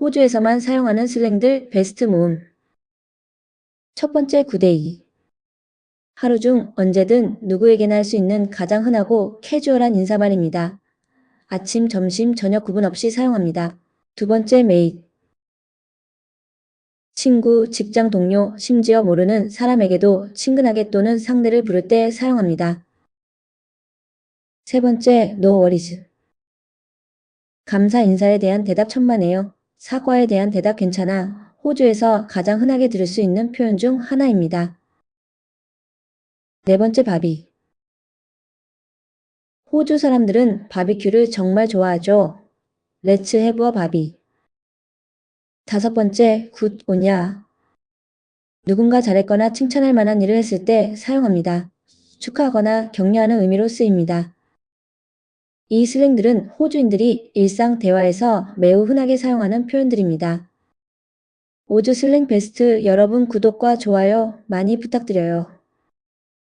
호주에서만 사용하는 슬랭들 베스트 모음. 첫 번째 9대2. 하루 중 언제든 누구에게나 할 수 있는 가장 흔하고 캐주얼한 인사말입니다. 아침, 점심, 저녁 구분 없이 사용합니다. 두 번째 메이트. 친구, 직장 동료, 심지어 모르는 사람에게도 친근하게 또는 상대를 부를 때 사용합니다. 세 번째, no worries. 감사 인사에 대한 대답 천만에요. 사과에 대한 대답 괜찮아. 호주에서 가장 흔하게 들을 수 있는 표현 중 하나입니다. 네 번째 바비. 호주 사람들은 바비큐를 정말 좋아하죠. Have a 바비. 다섯 번째, 굿 오냐. 누군가 잘했거나 칭찬할 만한 일을 했을 때 사용합니다. 축하하거나 격려하는 의미로 쓰입니다. 이 슬랭들은 호주인들이 일상 대화에서 매우 흔하게 사용하는 표현들입니다. 오즈 슬랭 베스트 여러분 구독과 좋아요 많이 부탁드려요.